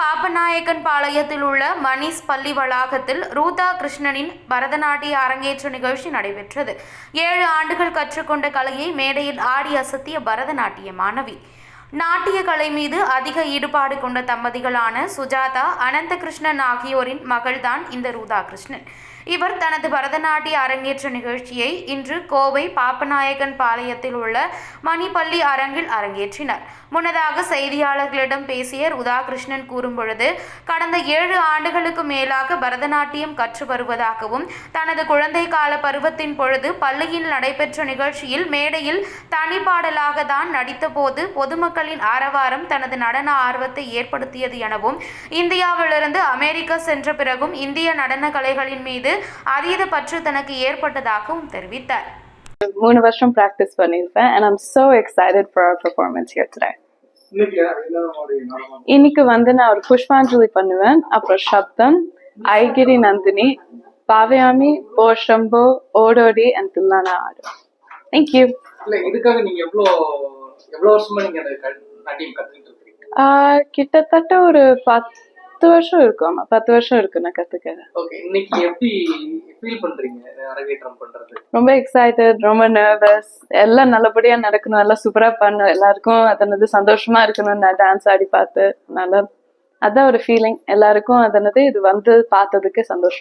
பாப்பநாயக்கன் பாளையத்தில் உள்ள மணிஸ் பள்ளி வளாகத்தில் ரூதா கிருஷ்ணனின் பரதநாட்டிய அரங்கேற்ற நிகழ்ச்சி நடைபெற்றது. ஏழு ஆண்டுகள் கற்றுக்கொண்ட கலையை மேடையில் ஆடி அசத்திய பரதநாட்டிய மாணவி. நாட்டிய கலை மீது அதிக ஈடுபாடு கொண்ட தம்பதிகளான சுஜாதா அனந்தகிருஷ்ணன் ஆகியோரின் மகள்தான் இந்த ரூதா கிருஷ்ணன் இவர் தனது பரதநாட்டிய அரங்கேற்ற நிகழ்ச்சியை இன்று கோவை பாப்பநாயகன் பாளையத்தில் உள்ள மணிப்பள்ளி அரங்கில் அரங்கேற்றினார். முன்னதாக செய்தியாளர்களிடம் பேசிய ராதாகிருஷ்ணன் கூறும்பொழுது கடந்த ஏழு ஆண்டுகளுக்கு மேலாக பரதநாட்டியம் கற்று வருவதாகவும் தனது குழந்தை கால பருவத்தின் பொழுது பள்ளியில் நடைபெற்ற நிகழ்ச்சியில் மேடையில் தனிப்பாடலாக தான் நடித்தபோது பொதுமக்களின் ஆரவாரம் தனது நடன ஆர்வத்தை ஏற்படுத்தியது எனவும் இந்தியாவிலிருந்து அமெரிக்கா சென்ற பிறகும் இந்திய நடன கலைகளின் மீது அதீத பற்று தனக்கு ஏற்பட்டதாகவும் தெரிவித்தார். மூணு வருஷம் ப்ராக்டிஸ் பண்ணியிருப்பேன் and I'm so excited for our performance here today. இன்னைக்கு வந்து நான் ஒரு புஷ்பாஞ்சலி பண்ணுவேன் அப்புறம் சப்தம் ஐகிரி நந்தினி பாவயாமி ஓ ஷம்போ ஓடோடி அண்ட் தில்லானா ஆடுவேன் தேங்க்யூ இல்ல இதுக்காக நீங்க எவ்வளோ எவ்வளவு வருஷமா நீங்க நாட்டியம் கத்துக்கிட்டு இருக்கீங்க கிட்டத்தட்ட ஒரு பத்து வருஷம் இருக்கும். பத்து வருஷம் இருக்கு நான் கத்துக்கிறேன். ஓகே இன்னைக்கு எப்படி ஃபீல் பண்றீங்க? அரங்கேற்றம் பண்றது? ரொம்ப எக்ஸைட்டட் ரொம்ப நர்வஸ் எல்லாம் நல்லபடியா நடக்கணும் எல்லாம் சூப்பரா பண்ணணும். எல்லாருக்கும் அதனது சந்தோஷமா இருக்கணும் நான் டான்ஸ் ஆடி பார்த்து நல்லா அதான் ஒரு ஃபீலிங் எல்லாருக்கும் அதனது இது வந்து பார்த்ததுக்கு சந்தோஷம்.